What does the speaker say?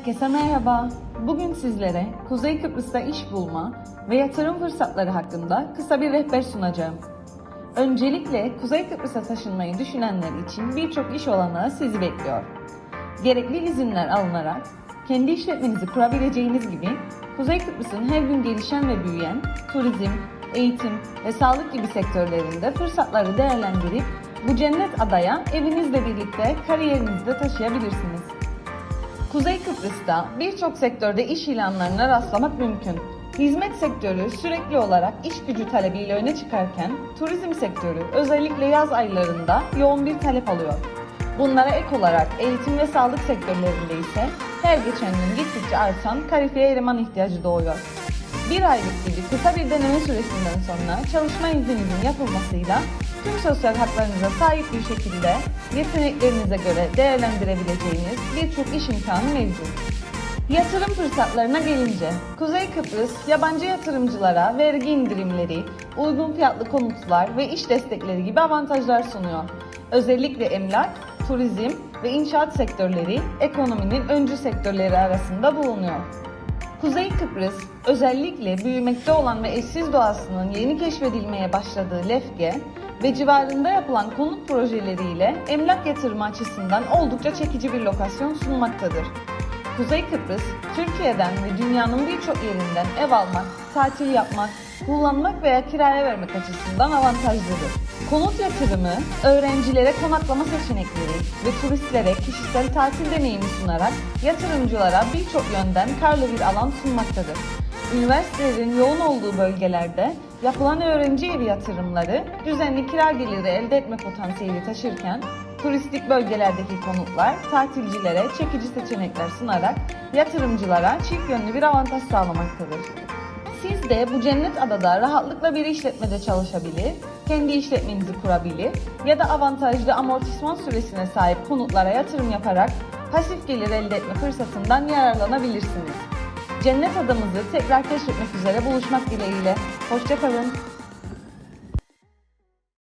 Herkese merhaba. Bugün sizlere Kuzey Kıbrıs'ta iş bulma ve yatırım fırsatları hakkında kısa bir rehber sunacağım. Öncelikle Kuzey Kıbrıs'a taşınmayı düşünenler için birçok iş olanağı sizi bekliyor. Gerekli izinler alınarak kendi işletmenizi kurabileceğiniz gibi Kuzey Kıbrıs'ın her gün gelişen ve büyüyen turizm, eğitim ve sağlık gibi sektörlerinde fırsatları değerlendirip bu cennet adaya evinizle birlikte kariyerinizi de taşıyabilirsiniz. Kuzey Kıbrıs'ta birçok sektörde iş ilanlarına rastlamak mümkün. Hizmet sektörü sürekli olarak iş gücü talebiyle öne çıkarken turizm sektörü özellikle yaz aylarında yoğun bir talep alıyor. Bunlara ek olarak eğitim ve sağlık sektörlerinde ise her geçen gün gittikçe artan kalifiye eleman ihtiyacı doğuyor. Bir aylık gibi kısa bir deneme süresinden sonra çalışma izninizin yapılmasıyla tüm sosyal haklarınıza sahip bir şekilde yeteneklerinize göre değerlendirebileceğiniz birçok iş imkanı mevcut. Yatırım fırsatlarına gelince, Kuzey Kıbrıs yabancı yatırımcılara vergi indirimleri, uygun fiyatlı konutlar ve iş destekleri gibi avantajlar sunuyor. Özellikle emlak, turizm ve inşaat sektörleri ekonominin öncü sektörleri arasında bulunuyor. Kuzey Kıbrıs özellikle büyümekte olan ve eşsiz doğasının yeni keşfedilmeye başladığı Lefke ve civarında yapılan konut projeleriyle emlak yatırımı açısından oldukça çekici bir lokasyon sunmaktadır. Kuzey Kıbrıs, Türkiye'den ve dünyanın birçok yerinden ev almak, tatil yapmak, kullanmak veya kiraya vermek açısından avantajlıdır. Konut yatırımı, öğrencilere konaklama seçenekleri ve turistlere kişisel tatil deneyimi sunarak yatırımcılara birçok yönden karlı bir alan sunmaktadır. Üniversitelerin yoğun olduğu bölgelerde yapılan öğrenci evi yatırımları düzenli kira geliri elde etme potansiyeli taşırken turistik bölgelerdeki konutlar tatilcilere çekici seçenekler sunarak yatırımcılara çift yönlü bir avantaj sağlamaktadır. Siz de bu cennet adada rahatlıkla bir işletmede çalışabilir, kendi işletmenizi kurabilir ya da avantajlı amortisman süresine sahip konutlara yatırım yaparak pasif gelir elde etme fırsatından yararlanabilirsiniz. Cennet adamızı tekrar keşfetmek üzere buluşmak dileğiyle. Hoşçakalın.